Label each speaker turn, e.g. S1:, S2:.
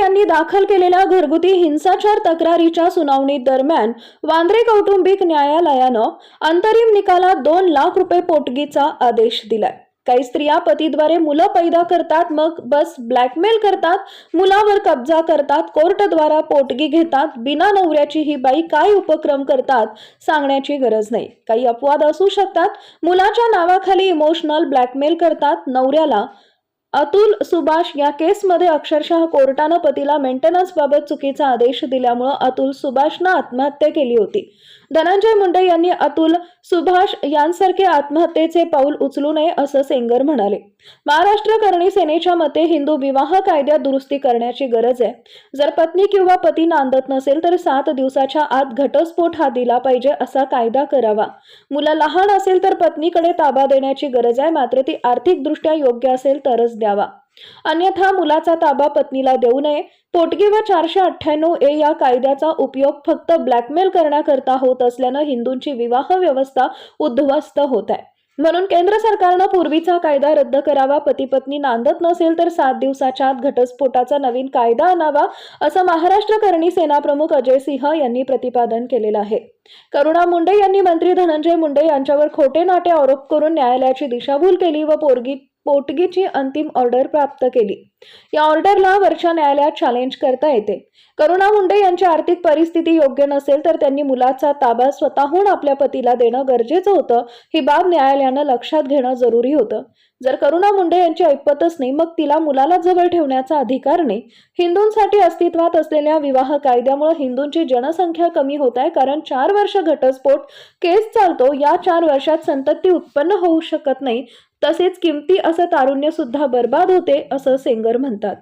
S1: यांनी दाखल केलेल्या घरगुती हिंसाचार तक्रारीच्या सुनावणी दरम्यान वांद्रे कौटुंबिक न्यायालयानं अंतरिम निकालात दोन लाख रुपये पोटगीचा आदेश दिलाय. काही स्त्रिया पतीद्वारे मुलं पैदा करतात मग बस ब्लॅकमेल करतात मुलावर कब्जा करतात कोर्टद्वारा पोटगी घेतात बिना नवऱ्याची ही बाई काय उपक्रम करतात सांगण्याची गरज नाही. काही अपवाद असू शकतात मुलाच्या नावाखाली इमोशनल ब्लॅकमेल करतात नवऱ्याला अतुल सुभाष या केसमध्ये अक्षरशः कोर्टानं पतीला मेंटेनन्स बाबत चुकीचा आदेश दिल्यामुळं अतुल सुभाषनं आत्महत्या केली होती. धनंजय मुंडे यांनी अतुल सुभाष यांसारखे आत्महत्येचे पाऊल उचलू नये असं सेंगर म्हणाले. महाराष्ट्र करणी सेनेच्या मते हिंदू विवाह कायद्यात दुरुस्ती करण्याची गरज आहे. जर पत्नी किंवा पती नांदत नसेल तर सात दिवसाच्या आत घटस्फोट हा दिला पाहिजे असा कायदा करावा. मुलं लहान असेल तर पत्नीकडे ताबा देण्याची गरज आहे मात्र ती आर्थिकदृष्ट्या योग्य असेल तरच द्यावा. अन्यथा मुलाचा ताबा पत्नीला देऊ नये. पोटगी व चारशे अठ्ठ्याण्णव ए या कायद्याचा उपयोग फक्त ब्लॅकमेल करण्याकरता होत असल्यानं हिंदूंची विवाह व्यवस्था उद्ध्वस्त होत आहे. म्हणून केंद्र सरकारनं पूर्वीचा कायदा रद्द करावा पती पत्नी नांदत नसेल तर सात दिवसाच्या आत घटस्फोटाचा नवीन कायदा आणावा असं महाराष्ट्र करणी सेना प्रमुख अजय सिंह यांनी प्रतिपादन केलेलं आहे. करुणा मुंडे यांनी मंत्री धनंजय मुंडे यांच्यावर खोटे नाटे आरोप करून न्यायालयाची दिशाभूल केली व पोरगी पोटगीची अंतिम ऑर्डर प्राप्त केली. या ऑर्डरला वरच्या न्यायालयात चॅलेंज करता येते. करुणा मुंडे यांची आर्थिक परिस्थिती योग्य नसेल तर त्यांनी मुलाचा ताबा स्वतःहून आपल्या पतीला देणं गरजेचं होतं ही बाब न्यायालयानं लक्षात घेणं जरुरी होतं. जर करुणा मुंडे यांची ऐपतच नाही मग तिला मुलाला जवळ ठेवण्याचा अधिकार नाही. हिंदूंसाठी अस्तित्वात असलेल्या विवाह कायद्यामुळे हिंदूंची जनसंख्या कमी होत आहे कारण चार वर्ष घटस्फोट केस चालतो या चार वर्षात संतती उत्पन्न होऊ शकत नाही तसेच किमती असं तारुण्य सुद्धा बर्बाद होते असं सेंगर म्हणतात.